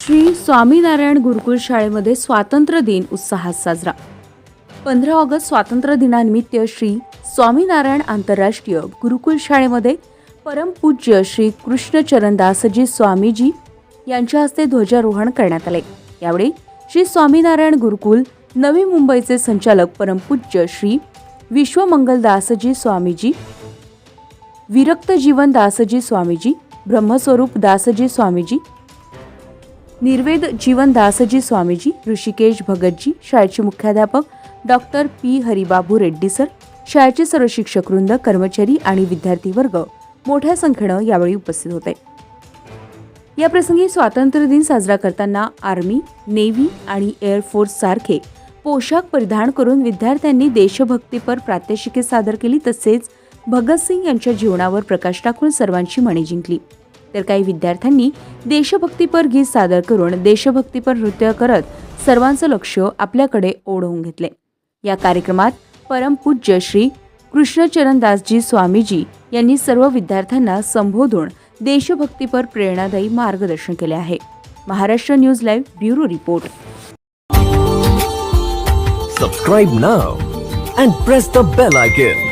श्री स्वामीनारायण गुरुकुल शाळेमध्ये स्वातंत्र्य दिन उत्साहात साजरा. पंधरा ऑगस्ट स्वातंत्र्य दिनानिमित्त श्री स्वामीनारायण आंतरराष्ट्रीय गुरुकुल शाळेमध्ये परमपूज्य श्री कृष्णचरणदासजी स्वामीजी यांच्या हस्ते ध्वजारोहण करण्यात आले. यावेळी श्री स्वामीनारायण गुरुकुल नवी मुंबईचे संचालक परमपूज्य श्री विश्वमंगलदासजी स्वामीजी विरक्त जीवन दासजी स्वामीजी ब्रह्मस्वरूप दासजी स्वामीजी निर्वेद जीवन दासजी स्वामीजी ऋषिकेश भगतजी शाळेचे मुख्याध्यापक doctor P. Haribabu Reddy sir शाळेचे सर्व शिक्षक वृंद कर्मचारी आणि विद्यार्थी वर्ग मोठ्या संख्येनं यावेळी उपस्थित होते. या प्रसंगी स्वातंत्र्य दिन साजरा करताना आर्मी नेव्ही आणि एअरफोर्स सारखे पोशाख परिधान करून विद्यार्थ्यांनी देशभक्तीपर प्रात्यक्षिके सादर केली तसेच भगतसिंग यांच्या जीवनावर प्रकाश टाकून सर्वांची मने जिंकली. तर काही विद्यार्थ्यांनी देशभक्तीपर गीत सादर करून देशभक्तीपर नृत्य करत सर्वांचं लक्ष आपल्याकडे ओढवून घेतले. या कार्यक्रमात परमपूज्य श्री कृष्णचरणदासजी स्वामीजी यांनी सर्व विद्यार्थ्यांना संबोधून देशभक्तीपर प्रेरणादायी मार्गदर्शन केले आहे. Maharashtra news live bureau report. Subscribe now and press the bell icon